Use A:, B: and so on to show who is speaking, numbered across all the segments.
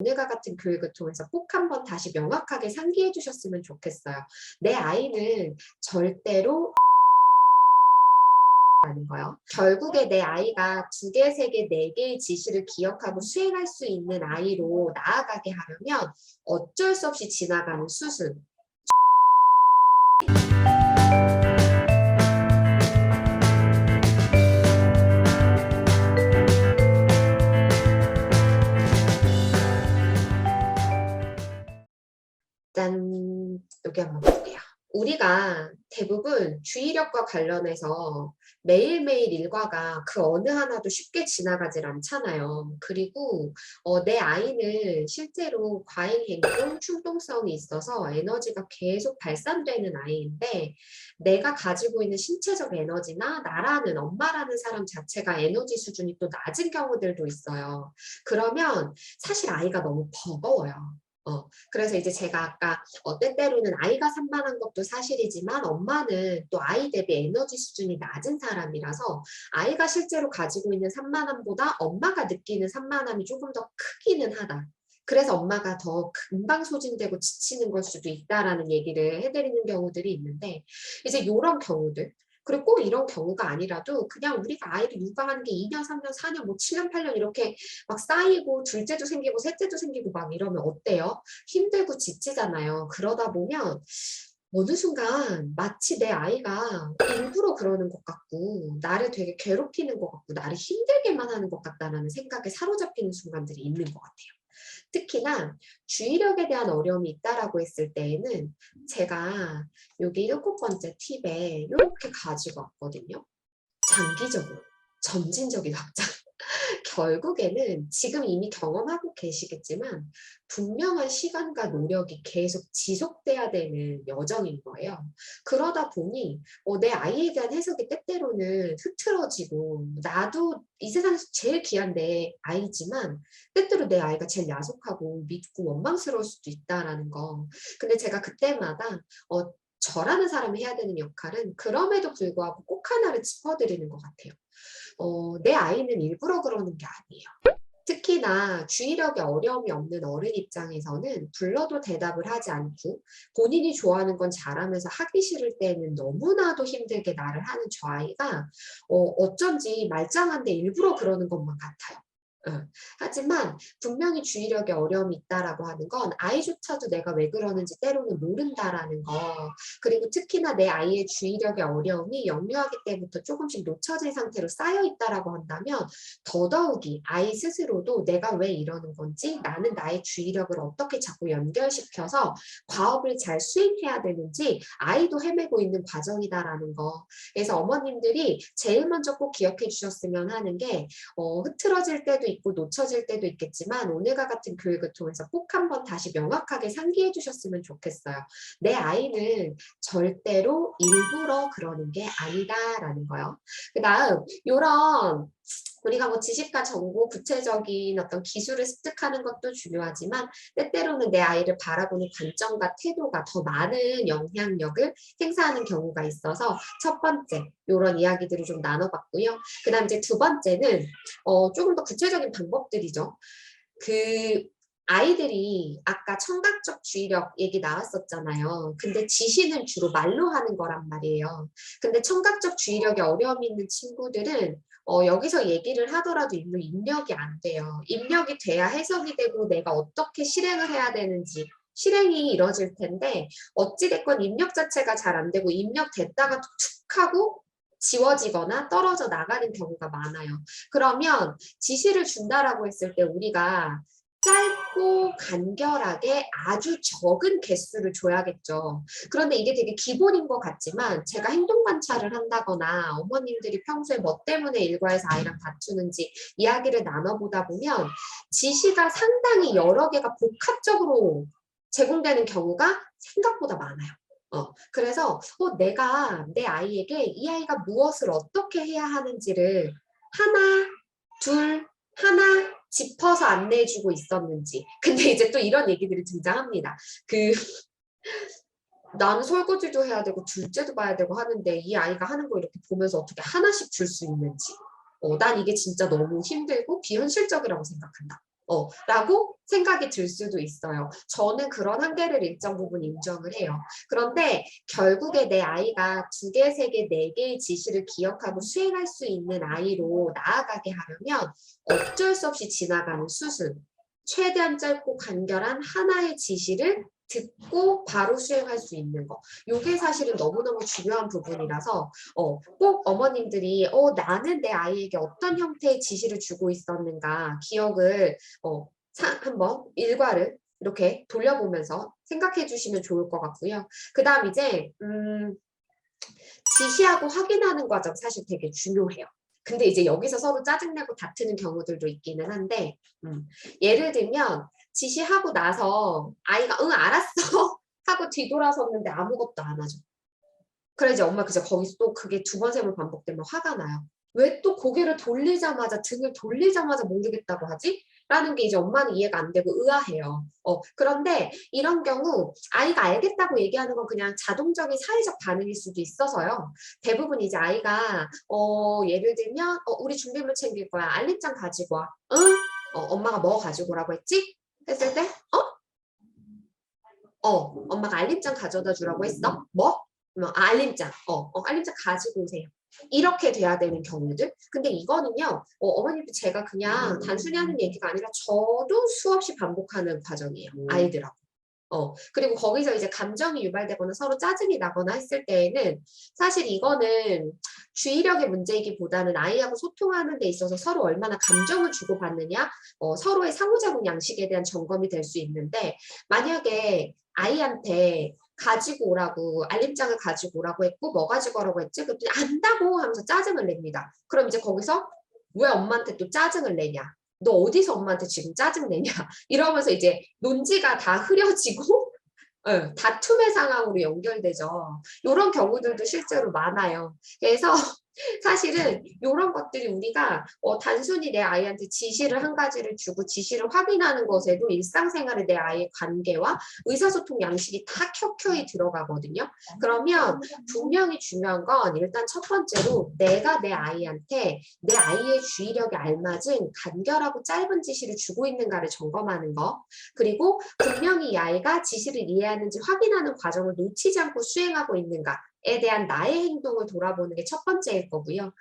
A: 오늘과 같은 교육을 통해서 꼭 한번 다시 명확하게 상기해 주셨으면 좋겠어요. 내 아이는 절대로 라는 거요. 결국에 내 아이가 두 개, 세 개, 네 개의 지시를 기억하고 수행할 수 있는 아이로 나아가게 하려면 어쩔 수 없이 지나가는 수순. 짠, 여기 한번 볼게요. 우리가 대부분 주의력과 관련해서 매일매일 일과가 그 어느 하나도 쉽게 지나가질 않잖아요. 그리고 어, 내 아이는 실제로 과잉 행동, 충동성이 있어서 에너지가 계속 발산되는 아이인데 내가 가지고 있는 신체적 에너지나 나라는 엄마라는 사람 자체가 에너지 수준이 또 낮은 경우들도 있어요. 그러면 사실 아이가 너무 버거워요. 어, 그래서 이제 제가 아까 어, 때때로는 아이가 산만한 것도 사실이지만 엄마는 또 아이 대비 에너지 수준이 낮은 사람이라서 아이가 실제로 가지고 있는 산만함보다 엄마가 느끼는 산만함이 조금 더 크기는 하다. 그래서 엄마가 더 금방 소진되고 지치는 걸 수도 있다라는 얘기를 해드리는 경우들이 있는데 이제 이런 경우들 그리고 꼭 이런 경우가 아니라도 그냥 우리가 아이를 육아하는 게 2년, 3년, 4년, 뭐 7년, 8년 이렇게 막 쌓이고 둘째도 생기고 셋째도 생기고 막 이러면 어때요? 힘들고 지치잖아요. 그러다 보면 어느 순간 마치 내 아이가 일부러 그러는 것 같고 나를 되게 괴롭히는 것 같고 나를 힘들게만 하는 것 같다라는 생각에 사로잡히는 순간들이 있는 것 같아요. 특히나 주의력에 대한 어려움이 있다라고 했을 때에는 제가 여기 일곱 번째 팁에 이렇게 가지고 왔거든요. 장기적으로 점진적인 확장. 결국에는 지금 이미 경험하고 계시겠지만 분명한 시간과 노력이 계속 지속돼야 되는 여정인 거예요. 그러다 보니 어, 내 아이에 대한 해석이 때때로는 흐트러지고 나도 이 세상에서 제일 귀한 내 아이지만 때때로 내 아이가 제일 야속하고 믿고 원망스러울 수도 있다라는 거. 근데 제가 그때마다 어, 저라는 사람이 해야 되는 역할은 그럼에도 불구하고 꼭 하나를 짚어드리는 것 같아요. 어, 내 아이는 일부러 그러는 게 아니에요. 특히나 주의력에 어려움이 없는 어른 입장에서는 불러도 대답을 하지 않고 본인이 좋아하는 건 잘하면서 하기 싫을 때는 너무나도 힘들게 나를 하는 저 아이가 어, 어쩐지 말짱한데 일부러 그러는 것만 같아요. 어, 하지만 분명히 주의력에 어려움이 있다라고 하는 건 아이조차도 내가 왜 그러는지 때로는 모른다라는 거. 그리고 특히나 내 아이의 주의력의 어려움이 영유아기 때부터 조금씩 놓쳐진 상태로 쌓여 있다라고 한다면 더더욱이 아이 스스로도 내가 왜 이러는 건지 나는 나의 주의력을 어떻게 자꾸 연결시켜서 과업을 잘 수행해야 되는지 아이도 헤매고 있는 과정이다라는 거. 그래서 어머님들이 제일 먼저 꼭 기억해 주셨으면 하는 게 어, 흐트러질 때도 있고 놓쳐질 때도 있겠지만 오늘과 같은 교육을 통해서 꼭 한번 다시 명확하게 상기해 주셨으면 좋겠어요. 내 아이는 절대로 일부러 그러는 게 아니다라는 거요. 그 다음 이런 우리가 뭐 지식과 정보, 구체적인 어떤 기술을 습득하는 것도 중요하지만 때때로는 내 아이를 바라보는 관점과 태도가 더 많은 영향력을 행사하는 경우가 있어서 첫 번째 이런 이야기들을 좀 나눠봤고요. 그 다음 이제 두 번째는 어, 조금 더 구체적인 방법들이죠. 그 아이들이 아까 청각적 주의력 얘기 나왔었잖아요. 근데 지시는 주로 말로 하는 거란 말이에요. 근데 청각적 주의력에 어려움이 있는 친구들은 어, 여기서 얘기를 하더라도 일로 입력이 안 돼요. 입력이 돼야 해석이 되고 내가 어떻게 실행을 해야 되는지 실행이 이뤄질 텐데 어찌됐건 입력 자체가 잘 안 되고 입력됐다가 툭 하고 지워지거나 떨어져 나가는 경우가 많아요. 그러면 지시를 준다라고 했을 때 우리가 짧고 간결하게 아주 적은 개수를 줘야겠죠. 그런데 이게 되게 기본인 것 같지만 제가 행동 관찰을 한다거나 어머님들이 평소에 뭐 때문에 일과에서 아이랑 다투는지 이야기를 나눠보다 보면 지시가 상당히 여러 개가 복합적으로 제공되는 경우가 생각보다 많아요. 어, 그래서 어, 내가 내 아이에게 이 아이가 무엇을 어떻게 해야 하는지를 하나, 둘, 하나 짚어서 안내해주고 있었는지. 근데 이제 또 이런 얘기들이 등장합니다. 그 나는 설거지도 해야 되고 둘째도 봐야 되고 하는데 이 아이가 하는 거 이렇게 보면서 어떻게 하나씩 줄 수 있는지. 어, 난 이게 진짜 너무 힘들고 비현실적이라고 생각한다. 어, 라고 생각이 들 수도 있어요. 저는 그런 한계를 일정 부분 인정을 해요. 그런데 결국에 내 아이가 두 개, 세 개, 네 개의 지시를 기억하고 수행할 수 있는 아이로 나아가게 하려면 어쩔 수 없이 지나가는 수순, 최대한 짧고 간결한 하나의 지시를 듣고 바로 수행할 수 있는 거. 요게 사실은 너무너무 중요한 부분이라서 어, 꼭 어머님들이 어, 나는 내 아이에게 어떤 형태의 지시를 주고 있었는가 기억을 어, 사- 한번 일과를 이렇게 돌려보면서 생각해 주시면 좋을 것 같고요. 그 다음 이제 음, 지시하고 확인하는 과정 사실 되게 중요해요. 근데 이제 여기서 서로 짜증내고 다투는 경우들도 있기는 한데 음, 예를 들면 지시하고 나서 아이가 응 알았어 하고 뒤돌아섰는데 아무것도 안 하죠. 그래 이제 엄마 그제 거기서 또 그게 두 번 세 번 반복되면 화가 나요. 왜 또 고개를 돌리자마자 등을 돌리자마자 모르겠다고 하지? 라는 게 이제 엄마는 이해가 안 되고 의아해요. 어, 그런데 이런 경우 아이가 알겠다고 얘기하는 건 그냥 자동적인 사회적 반응일 수도 있어서요. 대부분 이제 아이가 어, 예를 들면 어, 우리 준비물 챙길 거야. 알림장 가지고 와. 응? 어, 엄마가 뭐 가지고 오라고 했지? 했을 때 어? 어, 엄마가 알림장 가져다 주라고 했어? 뭐? 뭐, 아, 알림장. 어, 어, 알림장 가지고 오세요. 이렇게 돼야 되는 경우들. 근데 이거는요, 어, 머님도 제가 그냥 단순히 하는 얘기가 아니라 저도 수없이 반복하는 과정이에요.
B: 음.
A: 아이들하고. 어, 그리고 거기서 이제 감정이 유발되거나 서로 짜증이 나거나 했을 때에는 사실 이거는 주의력의 문제이기보다는 아이하고 소통하는 데 있어서 서로 얼마나 감정을 주고받느냐, 어, 서로의 상호작용 양식에 대한 점검이 될 수 있는데, 만약에 아이한테 가지고 오라고 알림장을 가지고 오라고 했고 뭐 가지고 오라고 했지? 그랬더니 안다고 하면서 짜증을 냅니다. 그럼 이제 거기서 왜 엄마한테 또 짜증을 내냐? 너 어디서 엄마한테 지금 짜증 내냐? 이러면서 이제 논지가 다 흐려지고 예, 다툼의 상황으로 연결되죠. 이런 경우들도 실제로 많아요. 그래서 사실은 이런 것들이 우리가 어, 단순히 내 아이한테 지시를 한 가지를 주고 지시를 확인하는 것에도 일상생활에 내 아이의 관계와 의사소통 양식이 다 켜켜이 들어가거든요. 그러면 분명히 중요한 건 일단 첫 번째로 내가 내 아이한테 내 아이의 주의력에 알맞은 간결하고 짧은 지시를 주고 있는가를 점검하는 거 그리고 분명히 이 아이가 지시를 이해하는지 확인하는 과정을 놓치지 않고 수행하고 있는가에 대한 나의 행동을 돌아보는 게 첫 번째일 거고요.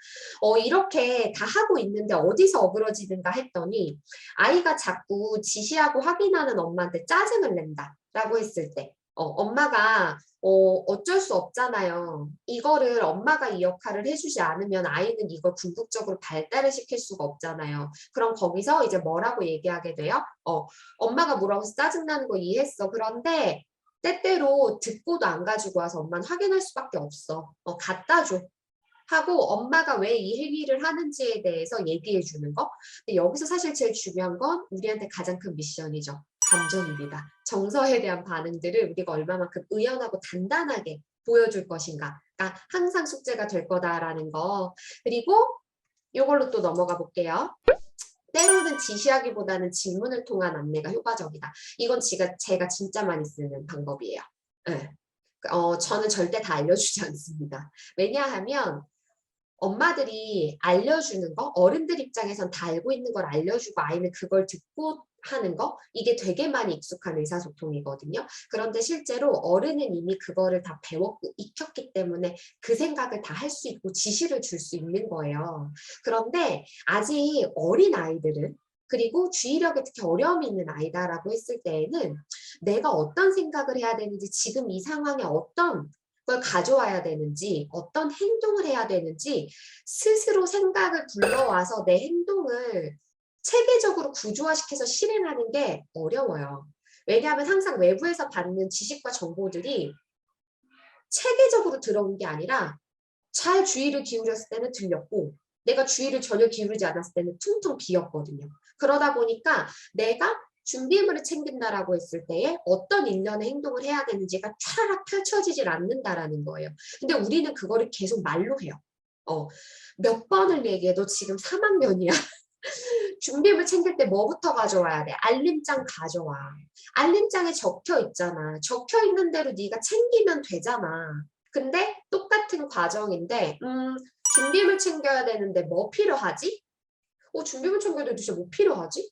A: 어, 이렇게 다 하고 있는데 어디서 어그러지는가 했더니 아이가 자꾸 지시하고 확인하는 엄마한테 짜증을 낸다 라고 했을 때 어, 엄마가 어, 어쩔 수 없잖아요. 이거를 엄마가 이 역할을 해주지 않으면 아이는 이걸 궁극적으로 발달을 시킬 수가 없잖아요. 그럼 거기서 이제 뭐라고 얘기하게 돼요? 어, 엄마가 뭐라고 짜증나는 거 이해했어. 그런데 때때로 듣고도 안 가지고 와서 엄마는 확인할 수밖에 없어. 어, 갖다 줘. 하고 엄마가 왜 이 행위를 하는지에 대해서 얘기해 주는 거. 근데 여기서 사실 제일 중요한 건 우리한테 가장 큰 미션이죠. 감정입니다. 정서에 대한 반응들을 우리가 얼마만큼 의연하고 단단하게 보여줄 것인가가 항상 숙제가 될 거다라는 거. 그리고 이걸로 또 넘어가 볼게요. 때로는 지시하기보다는 질문을 통한 안내가 효과적이다. 이건 제가, 제가 진짜 많이 쓰는 방법이에요. 네. 어, 저는 절대 다 알려주지 않습니다. 왜냐하면 엄마들이 알려주는 거, 어른들 입장에선 다 알고 있는 걸 알려주고 아이는 그걸 듣고 하는 거, 이게 되게 많이 익숙한 의사소통이거든요. 그런데 실제로 어른은 이미 그거를 다 배웠고 익혔기 때문에 그 생각을 다 할 수 있고 지시를 줄 수 있는 거예요. 그런데 아직 어린 아이들은 그리고 주의력에 특히 어려움이 있는 아이다라고 했을 때에는 내가 어떤 생각을 해야 되는지 지금 이 상황에 어떤 걸 가져와야 되는지 어떤 행동을 해야 되는지 스스로 생각을 불러와서 내 행동을 체계적으로 구조화시켜서 실행하는 게 어려워요. 왜냐하면 항상 외부에서 받는 지식과 정보들이 체계적으로 들어온 게 아니라 잘 주의를 기울였을 때는 들렸고 내가 주의를 전혀 기울이지 않았을 때는 퉁퉁 비었거든요. 그러다 보니까 내가 준비물을 챙긴다라고 했을 때에 어떤 일련의 행동을 해야 되는지가 촤라락 펼쳐지질 않는다라는 거예요. 근데 우리는 그거를 계속 말로 해요. 어, 몇 번을 얘기해도 지금 3학년이야. 준비물 챙길 때 뭐부터 가져와야 돼? 알림장 가져와. 알림장에 적혀 있잖아. 적혀 있는 대로 네가 챙기면 되잖아. 근데 똑같은 과정인데 음, 준비물 챙겨야 되는데 뭐 필요하지? 어, 준비물 챙겨야 되는데 뭐 필요하지?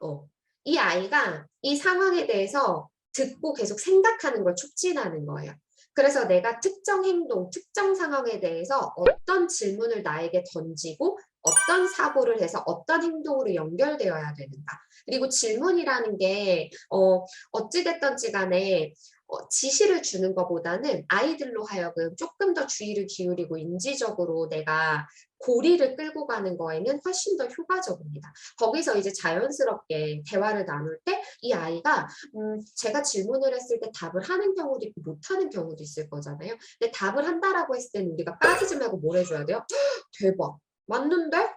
A: 어, 이 아이가 이 상황에 대해서 듣고 계속 생각하는 걸 촉진하는 거예요. 그래서 내가 특정 행동, 특정 상황에 대해서 어떤 질문을 나에게 던지고 어떤 사고를 해서 어떤 행동으로 연결되어야 되는가. 그리고 질문이라는 게 어, 어찌됐든지 간에 어, 지시를 주는 것보다는 아이들로 하여금 조금 더 주의를 기울이고 인지적으로 내가 고리를 끌고 가는 거에는 훨씬 더 효과적입니다. 거기서 이제 자연스럽게 대화를 나눌 때 이 아이가 음, 제가 질문을 했을 때 답을 하는 경우도 있고 못하는 경우도 있을 거잖아요. 근데 답을 한다라고 했을 때는 우리가 빠지지 말고 뭘 해줘야 돼요? 대박. 맞는데?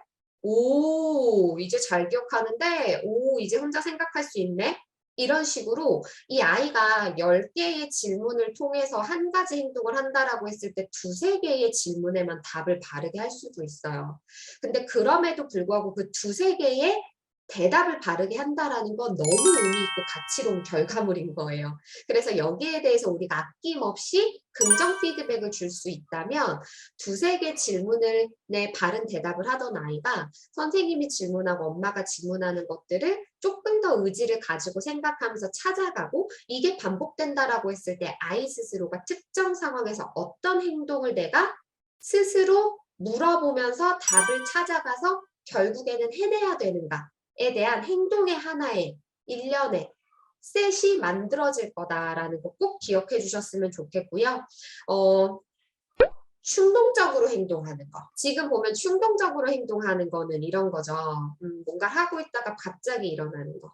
A: 오, 이제 잘 기억하는데, 오, 이제 혼자 생각할 수 있네? 이런 식으로 이 아이가 10개의 질문을 통해서 한 가지 행동을 한다라고 했을 때 두세 개의 질문에만 답을 바르게 할 수도 있어요. 근데 그럼에도 불구하고 그 두세 개의 대답을 바르게 한다라는 건 너무 의미 있고 가치로운 결과물인 거예요. 그래서 여기에 대해서 우리가 아낌없이 긍정 피드백을 줄 수 있다면 두세 개 질문을 내 바른 대답을 하던 아이가 선생님이 질문하고 엄마가 질문하는 것들을 조금 더 의지를 가지고 생각하면서 찾아가고 이게 반복된다라고 했을 때 아이 스스로가 특정 상황에서 어떤 행동을 내가 스스로 물어보면서 답을 찾아가서 결국에는 해내야 되는가 에 대한 행동의 하나의 일련의 셋이 만들어질 거다라는 거 꼭 기억해 주셨으면 좋겠고요. 어, 충동적으로 행동하는 거. 지금 보면 충동적으로 행동하는 거는 이런 거죠. 음, 뭔가 하고 있다가 갑자기 일어나는 거.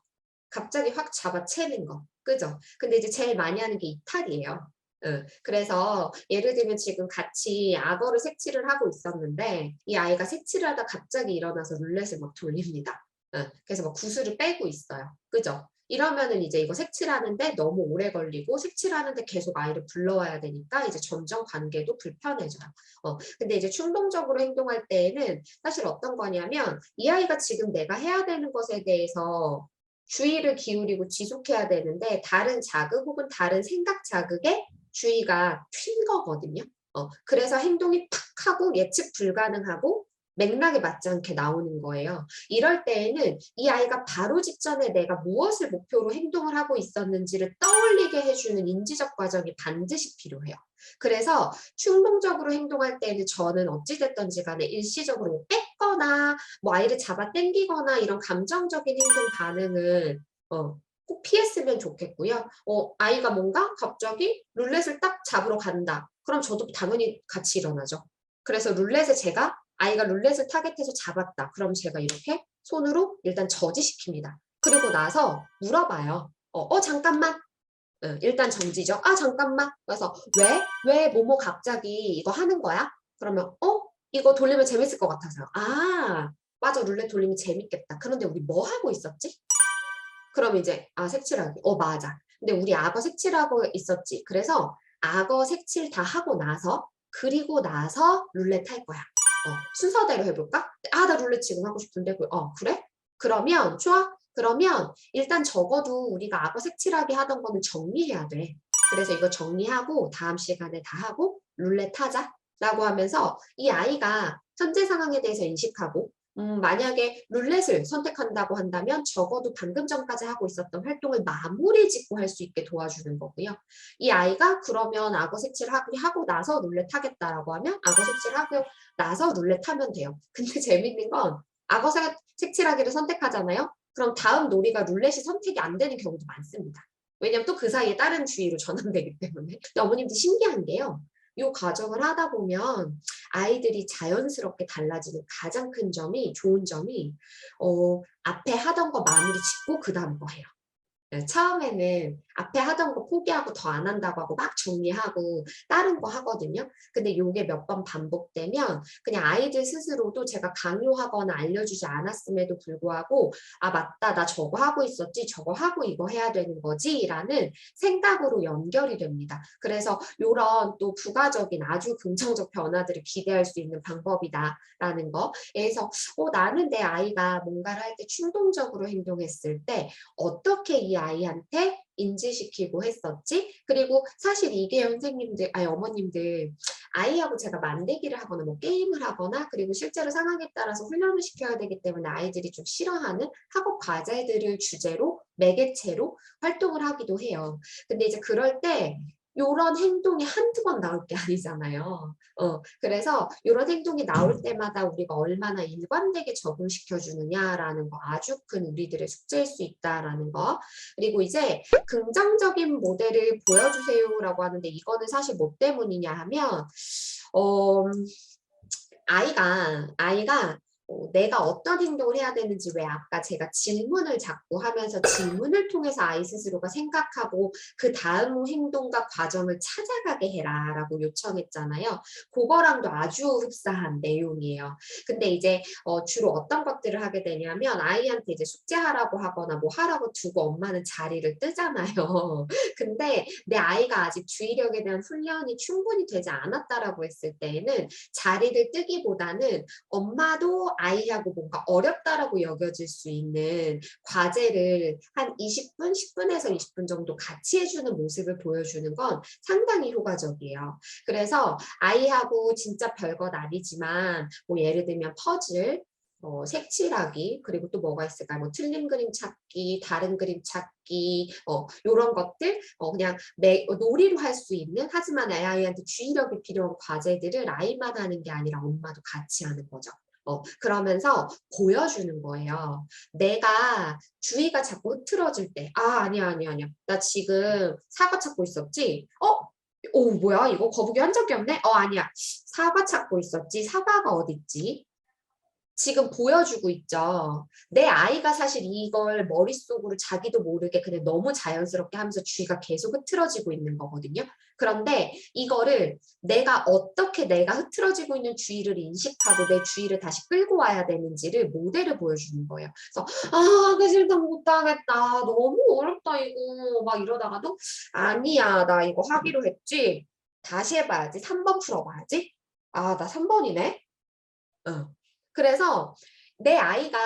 A: 갑자기 확 잡아채는 거. 그죠? 근데 이제 제일 많이 하는 게 이탈이에요. 응. 그래서 예를 들면 지금 같이 악어를 색칠을 하고 있었는데 이 아이가 색칠을 하다 갑자기 일어나서 룰렛을 막 돌립니다. 응. 그래서 막 구슬을 빼고 있어요. 그죠? 이러면은 이제 이거 색칠하는데 너무 오래 걸리고 색칠하는데 계속 아이를 불러와야 되니까 이제 점점 관계도 불편해져요. 어, 근데 이제 충동적으로 행동할 때에는 사실 어떤 거냐면 이 아이가 지금 내가 해야 되는 것에 대해서 주의를 기울이고 지속해야 되는데 다른 자극 혹은 다른 생각 자극에 주의가 휜 거거든요. 어, 그래서 행동이 팍 하고 예측 불가능하고 맥락에 맞지 않게 나오는 거예요. 이럴 때에는 이 아이가 바로 직전에 내가 무엇을 목표로 행동을 하고 있었는지를 떠올리게 해주는 인지적 과정이 반드시 필요해요. 그래서 충동적으로 행동할 때는 저는 어찌됐던지 간에 일시적으로 뺏거나 뭐 아이를 잡아 당기거나 이런 감정적인 행동 반응을 어, 꼭 피했으면 좋겠고요. 어, 아이가 뭔가 갑자기 룰렛을 딱 잡으러 간다. 그럼 저도 당연히 같이 일어나죠. 그래서 룰렛에 제가 아이가 룰렛을 타겟해서 잡았다. 그럼 제가 이렇게 손으로 일단 저지시킵니다. 그리고 나서 물어봐요. 어, 어 잠깐만. 응, 일단 정지죠. 아 잠깐만. 그래서 왜? 왜 뭐뭐 갑자기 이거 하는 거야? 그러면 어? 이거 돌리면 재밌을 것 같아서요. 아 맞아 룰렛 돌리면 재밌겠다. 그런데 우리 뭐 하고 있었지? 그럼 이제 아 색칠하기. 어 맞아. 근데 우리 악어 색칠하고 있었지. 그래서 악어 색칠 다 하고 나서 그리고 나서 룰렛 할 거야. 어, 순서대로 해볼까? 아, 나 룰렛 지금 하고 싶은데, 그, 어, 그래? 그러면, 좋아? 그러면 일단 적어도 우리가 악어 색칠하게 하던 거는 정리해야 돼. 그래서 이거 정리하고 다음 시간에 다 하고 룰렛 하자. 라고 하면서 이 아이가 현재 상황에 대해서 인식하고 음, 만약에 룰렛을 선택한다고 한다면 적어도 방금 전까지 하고 있었던 활동을 마무리 짓고 할 수 있게 도와주는 거고요. 이 아이가 그러면 악어 색칠하기 하고 나서 룰렛 하겠다라고 하면 악어 색칠하고 나서 룰렛 하면 돼요. 근데 재밌는 건 악어 색칠하기를 선택하잖아요. 그럼 다음 놀이가 룰렛이 선택이 안 되는 경우도 많습니다. 왜냐면 또 그 사이에 다른 주의로 전환되기 때문에. 어머님도 신기한 게요. 이 과정을 하다 보면 아이들이 자연스럽게 달라지는 가장 큰 점이 좋은 점이 어, 앞에 하던 거 마무리 짓고 그 다음 거 해요. 네, 처음에는 앞에 하던 거 포기하고 더 안 한다고 하고 막 정리하고 다른 거 하거든요. 근데 요게 몇 번 반복되면 그냥 아이들 스스로도 제가 강요하거나 알려주지 않았음에도 불구하고 아 맞다 나 저거 하고 있었지 저거 하고 이거 해야 되는 거지 라는 생각으로 연결이 됩니다. 그래서 요런 또 부가적인 아주 긍정적 변화들을 기대할 수 있는 방법이다 라는 거 그래서 어, 나는 내 아이가 뭔가를 할 때 충동적으로 행동했을 때 어떻게 이 아이한테 인지시키고 했었지. 그리고 사실 이게 선생님들, 아니 어머님들 아이하고 제가 만들기를 하거나 뭐 게임을 하거나 그리고 실제로 상황에 따라서 훈련을 시켜야 되기 때문에 아이들이 좀 싫어하는 학업 과제들을 주제로 매개체로 활동을 하기도 해요. 근데 이제 그럴 때 요런 행동이 한두 번 나올 게 아니잖아요. 어, 그래서 요런 행동이 나올 때마다 우리가 얼마나 일관되게 적응시켜 주느냐라는 거 아주 큰 우리들의 숙제일 수 있다라는 거. 그리고 이제 긍정적인 모델을 보여주세요라고 하는데 이거는 사실 뭐 때문이냐 하면 어, 아이가 아이가 어, 내가 어떤 행동을 해야 되는지 왜 아까 제가 질문을 자꾸 하면서 질문을 통해서 아이 스스로가 생각하고 그 다음 행동과 과정을 찾아가게 해라 라고 요청했잖아요. 그거랑도 아주 흡사한 내용이에요. 근데 이제 어, 주로 어떤 것들을 하게 되냐면 아이한테 이제 숙제하라고 하거나 뭐 하라고 두고 엄마는 자리를 뜨잖아요. 근데 내 아이가 아직 주의력에 대한 훈련이 충분히 되지 않았다라고 했을 때에는 자리를 뜨기보다는 엄마도 아이하고 뭔가 어렵다라고 여겨질 수 있는 과제를 한 20분, 10분에서 20분 정도 같이 해주는 모습을 보여주는 건 상당히 효과적이에요. 그래서 아이하고 진짜 별것 아니지만 뭐 예를 들면 퍼즐, 어, 색칠하기 그리고 또 뭐가 있을까요? 뭐 틀린 그림 찾기, 다른 그림 찾기, 어, 요런 것들 어, 그냥 매, 어, 놀이로 할 수 있는 하지만 아이한테 주의력이 필요한 과제들을 아이만 하는 게 아니라 엄마도 같이 하는 거죠. 어, 그러면서 보여주는 거예요. 내가 주의가 자꾸 흐트러질 때, 아, 아니야, 아니야, 아니야. 나 지금 사과 찾고 있었지? 어? 오, 뭐야? 이거 거북이 한 적이 없네? 어, 아니야. 사과 찾고 있었지? 사과가 어딨지? 지금 보여주고 있죠. 내 아이가 사실 이걸 머릿속으로 자기도 모르게 그냥 너무 자연스럽게 하면서 주의가 계속 흐트러지고 있는 거거든요. 그런데 이거를 내가 어떻게 내가 흐트러지고 있는 주의를 인식하고 내 주의를 다시 끌고 와야 되는지를 모델을 보여주는 거예요. 그래서 아, 그 싫다 못하겠다. 너무 어렵다 이거. 막 이러다가도 아니야. 나 이거 하기로 했지. 다시 해봐야지. 3번 풀어봐야지. 아, 나 3번이네. 응. 그래서 내 아이가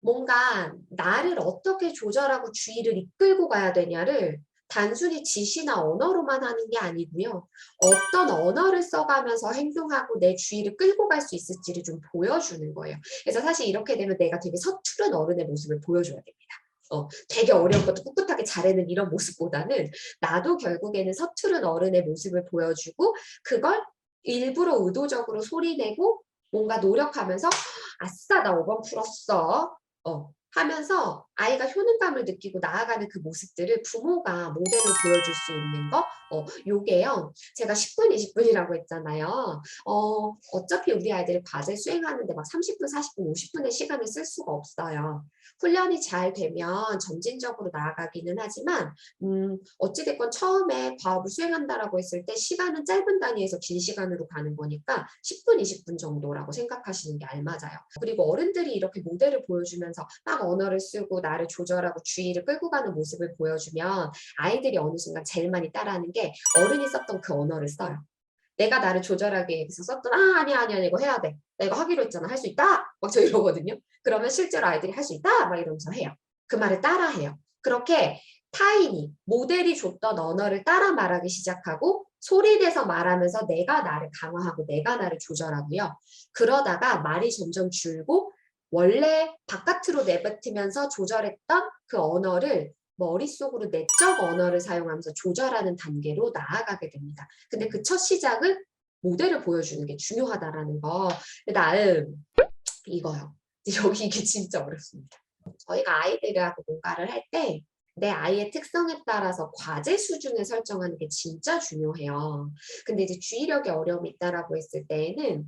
A: 뭔가 나를 어떻게 조절하고 주의를 이끌고 가야 되냐를 단순히 지시나 언어로만 하는 게 아니고요. 어떤 언어를 써가면서 행동하고 내 주의를 끌고 갈 수 있을지를 좀 보여주는 거예요. 그래서 사실 이렇게 되면 내가 되게 서투른 어른의 모습을 보여줘야 됩니다. 어, 되게 어려운 것도 꿋꿋하게 잘해는 이런 모습보다는 나도 결국에는 서투른 어른의 모습을 보여주고 그걸 일부러 의도적으로 소리내고 뭔가 노력하면서 아싸 나 5번 풀었어. 어, 하면서 아이가 효능감을 느끼고 나아가는 그 모습들을 부모가 모델로 보여줄 수 있는 거? 어, 요게요. 제가 10분 20분이라고 했잖아요. 어, 어차피 우리 아이들이 과제 수행하는데 막 30분 40분 50분의 시간을 쓸 수가 없어요. 훈련이 잘 되면 점진적으로 나아가기는 하지만 음, 어찌됐건 처음에 과업을 수행한다라고 했을 때 시간은 짧은 단위에서 긴 시간으로 가는 거니까 10분, 20분 정도라고 생각하시는 게 알맞아요. 그리고 어른들이 이렇게 모델을 보여주면서 막 언어를 쓰고 나를 조절하고 주의를 끌고 가는 모습을 보여주면 아이들이 어느 순간 제일 많이 따라하는 게 어른이 썼던 그 언어를 써요. 내가 나를 조절하기 위해서 썼던 아 아니야 아니야 이거 해야 돼. 내가 하기로 했잖아 할 수 있다. 막 저 이러거든요. 그러면 실제로 아이들이 할 수 있다 막 이러면서 해요. 그 말을 따라해요. 그렇게 타인이 모델이 줬던 언어를 따라 말하기 시작하고 소리내서 말하면서 내가 나를 강화하고 내가 나를 조절하고요. 그러다가 말이 점점 줄고 원래 바깥으로 내뱉으면서 조절했던 그 언어를 머릿속으로 내적 언어를 사용하면서 조절하는 단계로 나아가게 됩니다. 근데 그 첫 시작은 모델을 보여주는 게 중요하다라는 거. 다음 이거요. 여기 이게 진짜 어렵습니다. 저희가 아이들하고 뭔가를 할 때 내 아이의 특성에 따라서 과제 수준을 설정하는 게 진짜 중요해요. 근데 이제 주의력에 어려움이 있다라고 했을 때에는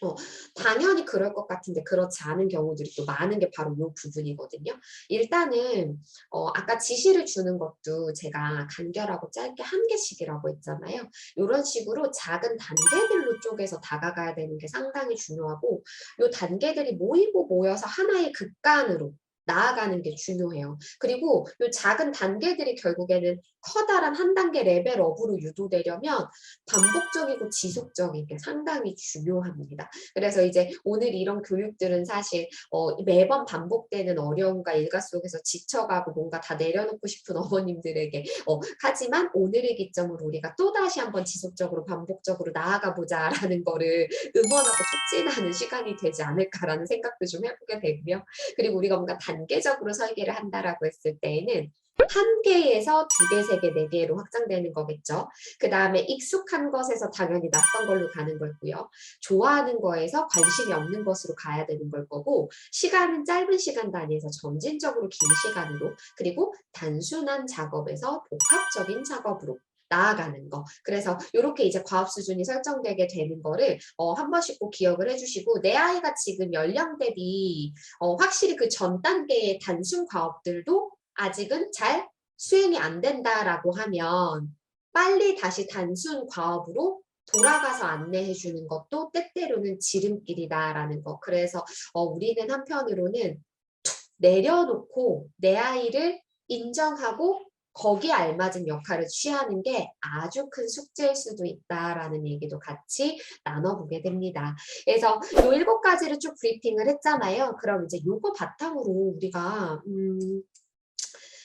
A: 어, 당연히 그럴 것 같은데 그렇지 않은 경우들이 또 많은 게 바로 이 부분이거든요. 일단은 어, 아까 지시를 주는 것도 제가 간결하고 짧게 한 개씩이라고 했잖아요. 이런 식으로 작은 단계들로 쪼개서 다가가야 되는 게 상당히 중요하고 이 단계들이 모이고 모여서 하나의 극간으로 나아가는 게 중요해요. 그리고 이 작은 단계들이 결국에는 커다란 한 단계 레벨업으로 유도되려면 반복적이고 지속적인 게 상당히 중요합니다. 그래서 이제 오늘 이런 교육들은 사실 어, 매번 반복되는 어려움과 일과 속에서 지쳐가고 뭔가 다 내려놓고 싶은 어머님들에게 어, 하지만 오늘의 기점으로 우리가 또다시 한번 지속적으로 반복적으로 나아가 보자라는 거를 응원하고 촉진하는 시간이 되지 않을까라는 생각도 좀 해보게 되고요. 그리고 우리가 뭔가 단계적으로 설계를 한다라고 했을 때에는 한 개에서 두 개, 세 개, 네 개로 확장되는 거겠죠. 그 다음에 익숙한 것에서 당연히 낯선 걸로 가는 거고요. 좋아하는 거에서 관심이 없는 것으로 가야 되는 걸 거고 시간은 짧은 시간 단위에서 점진적으로 긴 시간으로 그리고 단순한 작업에서 복합적인 작업으로 나아가는 거. 그래서 이렇게 이제 과업 수준이 설정되게 되는 거를 어, 한 번씩 꼭 기억을 해주시고 내 아이가 지금 연령 대비 어, 확실히 그 전 단계의 단순 과업들도 아직은 잘 수행이 안 된다라고 하면 빨리 다시 단순 과업으로 돌아가서 안내해 주는 것도 때때로는 지름길이다라는 거. 그래서 어, 우리는 한편으로는 툭 내려놓고 내 아이를 인정하고 거기에 알맞은 역할을 취하는 게 아주 큰 숙제일 수도 있다라는 얘기도 같이 나눠보게 됩니다. 그래서 요 일곱 가지를 쭉 브리핑을 했잖아요. 그럼 이제 요거 바탕으로 우리가 음,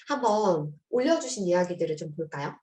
A: 한번 올려주신 이야기들을 좀 볼까요?